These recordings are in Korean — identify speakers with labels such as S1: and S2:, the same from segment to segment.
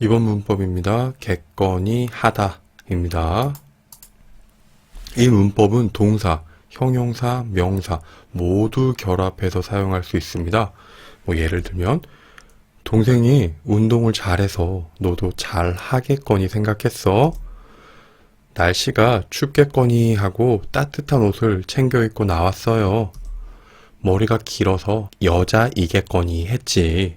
S1: 이번 문법입니다. 객건이 하다입니다. 이 문법은 동사, 형용사, 명사 모두 결합해서 사용할 수 있습니다. 뭐 예를 들면 동생이 운동을 잘해서 너도 잘 하겠거니 생각했어. 날씨가 춥겠거니 하고 따뜻한 옷을 챙겨 입고 나왔어요. 머리가 길어서 여자이겠거니 했지.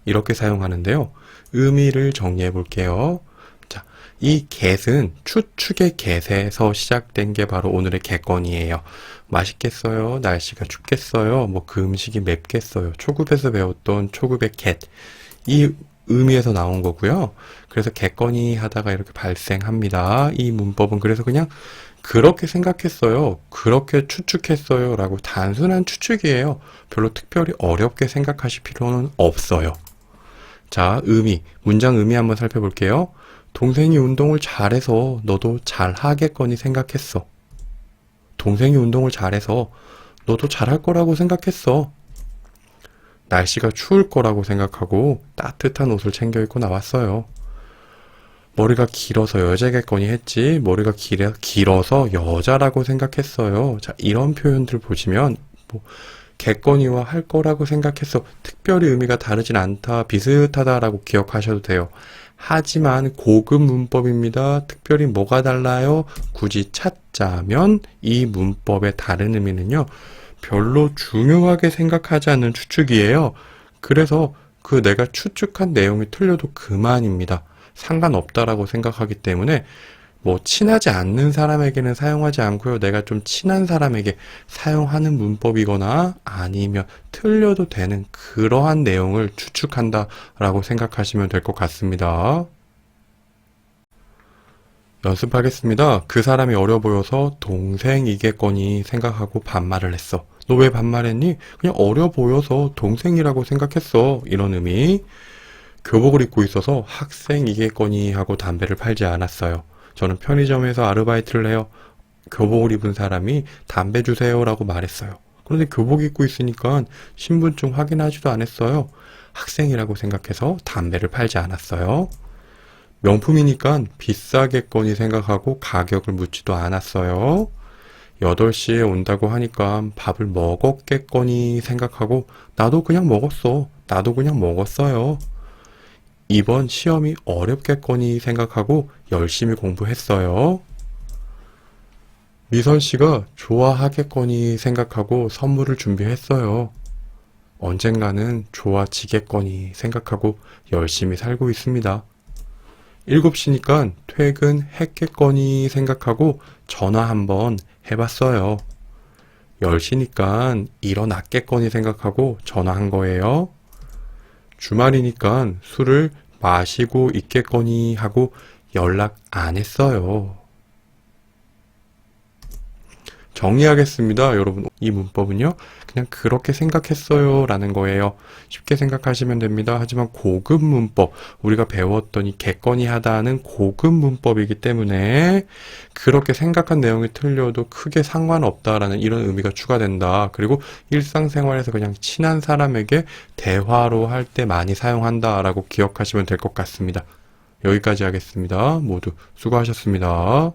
S1: 자, 이렇게 사용하는데요. 의미를 정리해 볼게요. 자, 이 get은 추측의 get에서 시작된 게 바로 오늘의 get건이에요. 맛있겠어요? 날씨가 춥겠어요? 뭐 그 음식이 맵겠어요? 초급에서 배웠던 초급의 get. 이 의미에서 나온 거고요. 그래서 get건이 하다가 이렇게 발생합니다. 이 문법은 그래서 그냥 그렇게 생각했어요. 그렇게 추측했어요. 라고 단순한 추측이에요. 별로 특별히 어렵게 생각하실 필요는 없어요. 자, 의미. 문장 의미 한번 살펴볼게요. 동생이 운동을 잘해서 너도 잘하겠거니 생각했어. 동생이 운동을 잘해서 너도 잘할 거라고 생각했어. 날씨가 추울 거라고 생각하고 따뜻한 옷을 챙겨 입고 나왔어요. 머리가 길어서 여자겠거니 했지 머리가 길어, 길어서 여자라고 생각했어요. 자, 이런 표현들 보시면 뭐 겠거니와 할 거라고 생각했어. 특별히 의미가 다르진 않다, 비슷하다라고 기억하셔도 돼요. 하지만 고급 문법입니다. 특별히 뭐가 달라요? 굳이 찾자면 이 문법의 다른 의미는요. 별로 중요하게 생각하지 않는 추측이에요. 그래서 그 내가 추측한 내용이 틀려도 그만입니다. 상관없다라고 생각하기 때문에 뭐 친하지 않는 사람에게는 사용하지 않고요. 내가 좀 친한 사람에게 사용하는 문법이거나 아니면 틀려도 되는 그러한 내용을 추측한다라고 생각하시면 될 것 같습니다. 연습하겠습니다. 그 사람이 어려 보여서 동생이겠거니 생각하고 반말을 했어. 너 왜 반말했니? 그냥 어려 보여서 동생이라고 생각했어. 이런 의미. 교복을 입고 있어서 학생이겠거니 하고 담배를 팔지 않았어요. 저는 편의점에서 아르바이트를 해요. 교복을 입은 사람이 담배 주세요라고 말했어요. 그런데 교복 입고 있으니까 신분증 확인하지도 않았어요. 학생이라고 생각해서 담배를 팔지 않았어요. 명품이니까 비싸겠거니 생각하고 가격을 묻지도 않았어요. 8시에 온다고 하니까 밥을 먹었겠거니 생각하고 나도 그냥 먹었어. 나도 그냥 먹었어요. 이번 시험이 어렵겠거니 생각하고 열심히 공부했어요. 미선 씨가 좋아하겠거니 생각하고 선물을 준비했어요. 언젠가는 좋아지겠거니 생각하고 열심히 살고 있습니다. 7시니까 퇴근했겠거니 생각하고 전화 한번 해봤어요. 10시니까 일어났겠거니 생각하고 전화한 거예요. 주말이니까 술을 마시고 있겠거니 하고 연락 안 했어요. 정리하겠습니다. 여러분, 이 문법은요, 그냥 그렇게 생각했어요. 라는 거예요. 쉽게 생각하시면 됩니다. 하지만 고급 문법, 우리가 배웠던 이 객건이 하다는 고급 문법이기 때문에 그렇게 생각한 내용이 틀려도 크게 상관없다라는 이런 의미가 추가된다. 그리고 일상생활에서 그냥 친한 사람에게 대화로 할 때 많이 사용한다라고 기억하시면 될 것 같습니다. 여기까지 하겠습니다. 모두 수고하셨습니다.